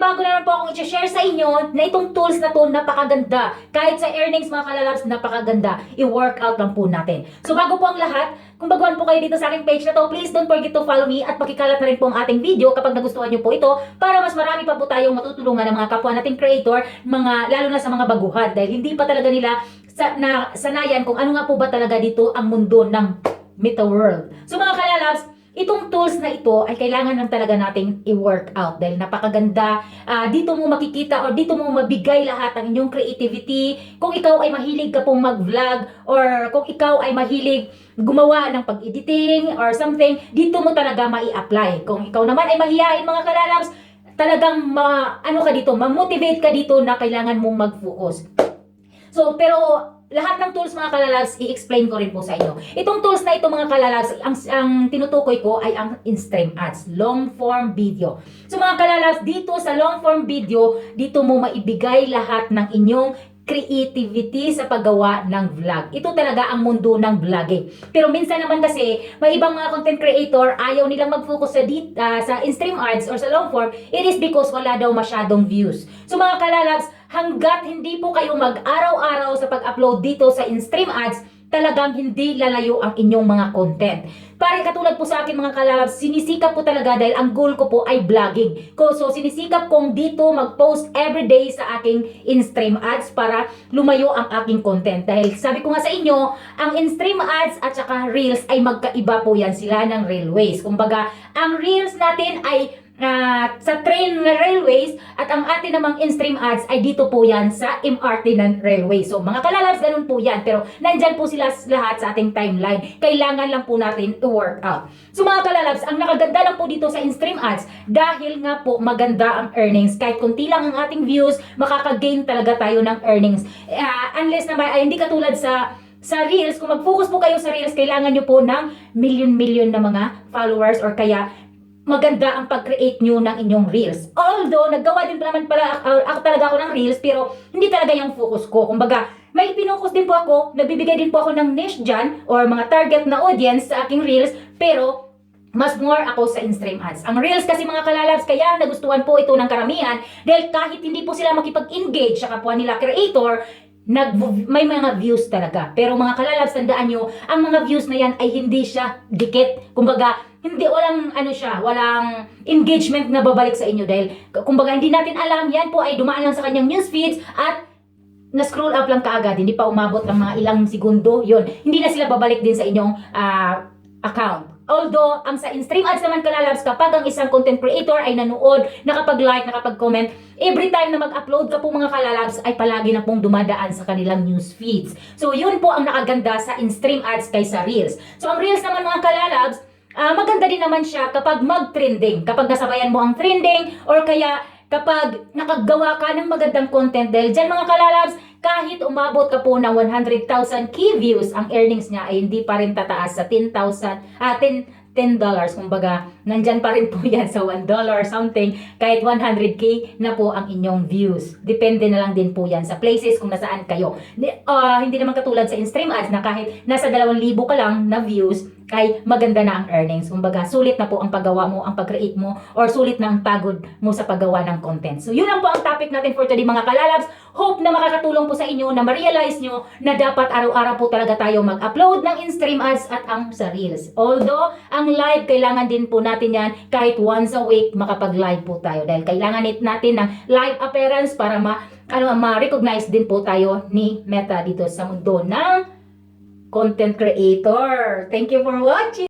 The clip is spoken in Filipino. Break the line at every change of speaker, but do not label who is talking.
bago na naman po akong i-share sa inyo na itong tools na to napakaganda. Kahit sa earnings mga kalalabs, napakaganda. I-workout lang po natin. So bago po ang lahat, kung baguhan po kayo dito sa aking page na to, please don't forget to follow me at pakikalat na rin po ang ating video kapag nagustuhan nyo po ito para mas marami pa po tayong matutulungan ng mga kapwa nating creator, mga, lalo na sa mga baguhan dahil hindi pa talaga nila sa, na, sanayan kung ano nga po ba talaga dito ang mundo ng Meta World. So mga Itong tools na ito ay kailangan lang talaga nating i-work out dahil napakaganda. Ah, dito mo makikita or dito mo mabigay lahat ang inyong creativity. Kung ikaw ay mahilig ka pong mag-vlog or kung ikaw ay mahilig gumawa ng pag-editing or something, dito mo talaga mai-apply. Kung ikaw naman ay mahihain mga kalalabs, talagang ma, ano ka dito, ma-motivate ka dito na kailangan mong mag-focus. So, pero lahat ng tools mga kalalabs, i-explain ko rin po sa inyo. Itong tools na ito mga kalalabs, ang, ang tinutukoy ko ay ang in-stream ads, long form video. So mga kalalabs, dito sa long form video, dito mo maibigay lahat ng inyong creativity sa paggawa ng vlog. Ito talaga ang mundo ng vlogging. Pero minsan naman kasi, may ibang mga content creator, ayaw nilang mag-focus sa, dit, ah, sa in-stream ads or sa long form, it is because wala daw masyadong views. So mga kalalabs, hanggat hindi po kayo mag-araw-araw sa pag-upload dito sa in-stream ads, talagang hindi lalayo ang inyong mga content. Pare katulad po sa akin mga kalalabs, sinisikap po talaga dahil ang goal ko po ay vlogging. So sinisikap kong dito mag-post everyday sa aking in-stream ads para lumayo ang aking content. Dahil sabi ko nga sa inyo, ang in-stream ads at saka reels ay magkaiba po yan sila ng railways. Kumbaga, ang reels natin ay ah, sa train na railways at ang atin namang in-stream ads ay dito po yan sa MRT ng railway. So mga kalalabs, ganun po yan. Pero nandyan po sila lahat sa ating timeline. Kailangan lang po natin i-work out. So mga kalalabs, ang nakaganda lang po dito sa in-stream ads dahil nga po maganda ang earnings. Kahit kunti lang ang ating views, makaka-gain talaga tayo ng earnings. Ah, unless naman ay hindi katulad sa sa Reels, kung mag-focus po kayo sa Reels, kailangan nyo po ng million-million na mga followers or kaya maganda ang pag-create nyo ng inyong Reels. Although, naggawa din naman pala ako, ako talaga ako ng Reels, pero hindi talaga yung focus ko. Kumbaga, may pinukus din po ako, nagbibigay din po ako ng niche dyan or mga target na audience sa aking Reels, pero mas more ako sa in-stream ads. Ang Reels kasi mga kalalabs, kaya nagustuhan po ito ng karamihan dahil kahit hindi po sila makipag-engage sa kapwa nila creator, nag may mga views talaga. Pero mga kalalabs, tandaan nyo, ang mga views na yan ay hindi siya dikit. Kumbaga, hindi walang ano siya, walang engagement na babalik sa inyo dahil kumbaga hindi natin alam yan po ay dumaan lang sa kanyang news feeds at na-scroll up lang kaagad, hindi pa umabot ng mga ilang segundo, yon Hindi na sila babalik din sa inyong ah, account. Although, ang sa in-stream ads naman kalalabs, kapag ang isang content creator ay nanood, nakapag-like, nakapag-comment, every time na mag-upload ka po mga kalalabs, ay palagi na pong dumadaan sa kanilang news feeds. So, yun po ang nakaganda sa in-stream ads kaysa Reels. So, ang Reels naman mga kalalabs, ah, maganda din naman siya kapag mag-trending. Kapag nasabayan mo ang trending, or kaya kapag nakagawa ka ng magandang content dahil dyan mga kalalabs, kahit umabot ka po ng 100,000 key views, ang earnings niya ay hindi pa rin tataas sa 10,000, ah, 10, 10 dollars. Kumbaga, nandyan pa rin po yan sa 1 dollar something. Kahit 100k na po ang inyong views. Depende na lang din po yan sa places kung nasaan kayo. Ah, hindi naman katulad sa in-stream ads na kahit nasa 2,000 ka lang na views, ay maganda na ang earnings. Kumbaga, sulit na po ang paggawa mo, ang pag-create mo, or sulit na ang pagod mo sa paggawa ng content. So, yun lang po ang topic natin for today mga kalalabs. Hope na makakatulong po sa inyo na ma-realize nyo na dapat araw-araw po talaga tayo mag-upload ng in-stream ads at ang sa Reels. Although, ang live, kailangan din po natin yan kahit once a week makapag-live po tayo. Dahil kailangan natin ng live appearance para ma ano ma-recognize din po tayo ni Meta dito sa mundo ng content creator. Thank you for watching!